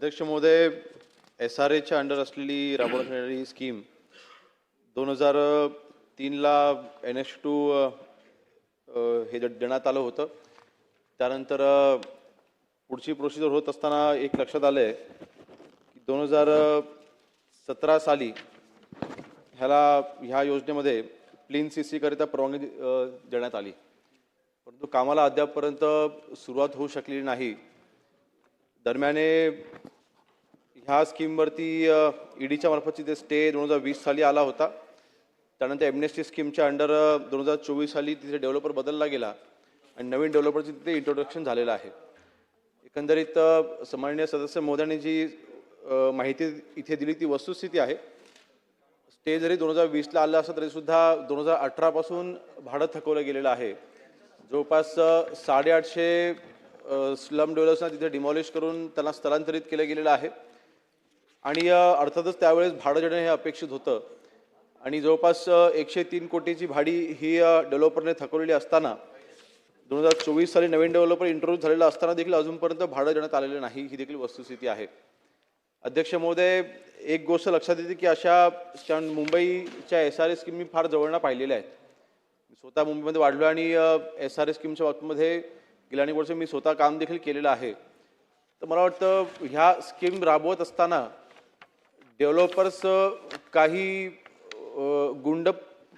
अध्यक्ष महोदय S R एच्या अंडर असलेली राबवण्यात येणारी ही स्कीम दोन हजार तीनला एन एस टू हे देण्यात आलं होतं. त्यानंतर पुढची प्रोसिजर होत असताना एक लक्षात आलं आहे की दोन हजार सतरा साली ह्याला ह्या योजनेमध्ये क्लीन सी सीकरिता परवानगी देण्यात आली. परंतु कामाला अद्यापपर्यंत सुरुवात होऊ शकलेली नाही. दरम्याने ह्या स्कीमवरती ईडीच्या मार्फतची ते स्टे दोन हजार वीस साली आला होता त्यानंतर एमनेस्टी स्कीमच्या अंडर दोन हजार चोवीस साली तिथे डेव्हलपर बदलला गेला आणि नवीन डेव्हलपरचे तिथे इंट्रोडक्शन झालेलं आहे. एकंदरीत सामान्य सदस्य मोदयांनी जी माहिती इथे दिली ती वस्तुस्थिती आहे. स्टे जरी दोन हजार वीसला आलं असं तरीसुद्धा दोन हजार अठरापासून भाडं थकवलं गेलेलं आहे. जवळपास साडेआठशे स्लम डेव्हलप्सना तिथे डिमॉलिश करून त्यांना स्थलांतरित केलं गेलेलं आहे. आणि अर्थातच त्यावेळेस भाडं देणं हे अपेक्षित होतं. आणि जवळपास एकशे तीन कोटीची भाडी ही डेव्हलपरने थकवलेली असताना दोन हजार चोवीस साली नवीन डेव्हलपर इंट्रोड्यूस झालेला असताना देखील अजूनपर्यंत भाडं देण्यात आलेलं नाही. ही देखील वस्तुस्थिती आहे. अध्यक्ष महोदय एक गोष्ट लक्षात येते की अशा मुंबईच्या एस आर एस स्कीम मी फार जवळना पाहिलेल्या आहेत. स्वतः मुंबईमध्ये वाढलो आणि एस आर एस स्कीमच्या बाबतीमध्ये गेल्या अनेक वर्ष मी स्वतः काम देखील केलेलं आहे. तर मला वाटतं ह्या स्कीम राबवत असताना डेव्हलपर्स काही गुंड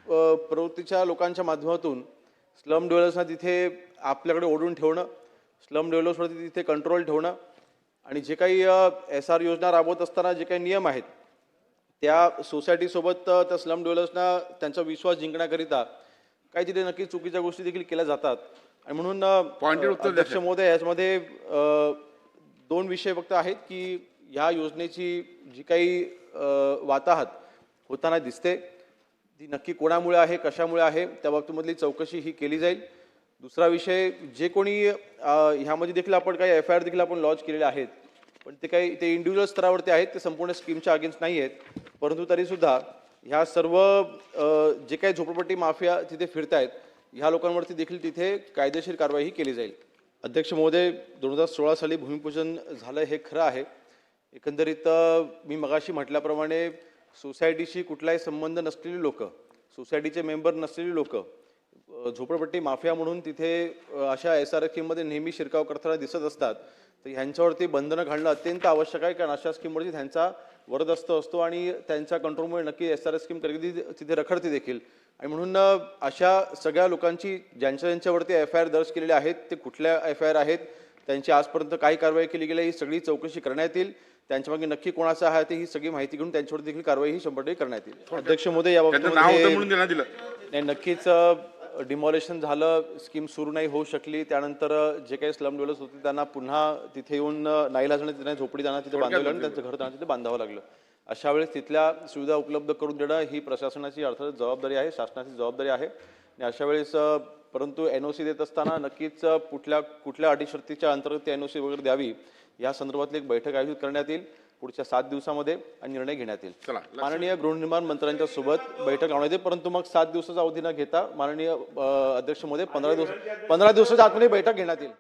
प्रवृत्तीच्या लोकांच्या माध्यमातून स्लम डेव्हलपर्सना तिथे आपल्याकडे ओढून ठेवणं स्लम डेव्हलपर्सवरती तिथे कंट्रोल ठेवणं आणि जे काही एस आर योजना राबवत असताना जे काही नियम आहेत त्या सोसायटीसोबत त्या स्लम डेव्हलपर्सना त्यांचा विश्वास जिंकण्याकरिता काही तिथे नक्की चुकीच्या गोष्टी देखील केल्या जातात. आणि म्हणून उत्तर अध्यक्ष महोदय याच्यामध्ये दोन विषय फक्त आहेत की ह्या योजनेची जी काही वाताहत होताना दिसते ती नक्की कोणामुळे आहे कशामुळे आहे त्या बाबतीमधली चौकशी ही केली जाईल. दुसरा विषय जे कोणी ह्यामध्ये देखील आपण काही एफ आय आर देखील आपण लॉन्च केलेले आहेत पण ते काही ते इंडिव्हिज्युअल स्तरावरती आहेत ते संपूर्ण स्कीमच्या अगेन्स्ट नाही आहेत परंतु तरीसुद्धा ह्या सर्व जे काही झोपडपट्टी माफिया तिथे फिरतायत ह्या लोकांवरती देखील तिथे कायदेशीर कारवाईही केली जाईल. अध्यक्ष महोदय दोन हजार सोळा साली भूमिपूजन झालं हे खरं आहे. एकंदरीत मी मगाशी म्हटल्याप्रमाणे सोसायटीशी कुठलाही संबंध नसलेली लोक सोसायटीचे मेंबर नसलेली लोक झोपडपट्टी माफिया म्हणून तिथे अशा एस आर स्कीममध्ये नेहमी शिरकाव करताना दिसत असतात. तर ह्यांच्यावरती बंधनं घालणं अत्यंत आवश्यक आहे कारण अशा स्कीमवरती त्यांचा वरदस्त असतो आणि त्यांच्या कंट्रोलमुळे नक्की एस आर स्कीम कधी तिथे रखडते देखील. आणि म्हणून अशा सगळ्या लोकांची ज्यांच्या ज्यांच्यावरती एफ आय आर दर्ज केलेले आहेत ते कुठल्या एफ आय आर आहेत त्यांची आजपर्यंत काय कारवाई केली गेली ही सगळी चौकशी करण्यात येईल. त्यांच्यामागे नक्की कोणाचं आहे ते ही सगळी माहिती घेऊन त्यांच्यावर देखील कारवाई ही शंभर टक्के करण्यात येईल. अध्यक्ष मोदी या त्यांचं नाव होतं बाबतीमध्ये म्हणून त्यांना दिलं. नाही नक्कीच डिमॉलेशन झालं स्कीम सुरू नाही होऊ शकली त्यानंतर जे काही स्लम डेव्हलप्स होते त्यांना पुन्हा तिथे येऊन नाईलाजाने त्यांना झोपडी त्यांना तिथे बांधावं लागलं त्यांचं घर त्यांना तिथे बांधावं लागलं. अशा वेळेस तिथल्या सुविधा उपलब्ध करून देणं ही प्रशासनाची अर्थात जबाबदारी आहे शासनाची जबाबदारी आहे. आणि अशा वेळेस परंतु एन ओ सी देत असताना नक्कीच कुठल्या कुठल्या अटी शर्तीच्या अंतर्गत एन ओ सी वगैरे द्यावी या संदर्भातली एक बैठक आयोजित करण्यात येईल पुढच्या सात दिवसामध्ये आणि निर्णय घेण्यात येईल. माननीय गृहनिर्माण मंत्र्यांच्या सोबत बैठक लावण्यात येईल परंतु मग सात दिवसाचा अवधी न घेता माननीय अध्यक्ष महोदय पंधरा दिवस पंधरा दिवसाच्या आतमध्ये बैठक घेण्यात येईल.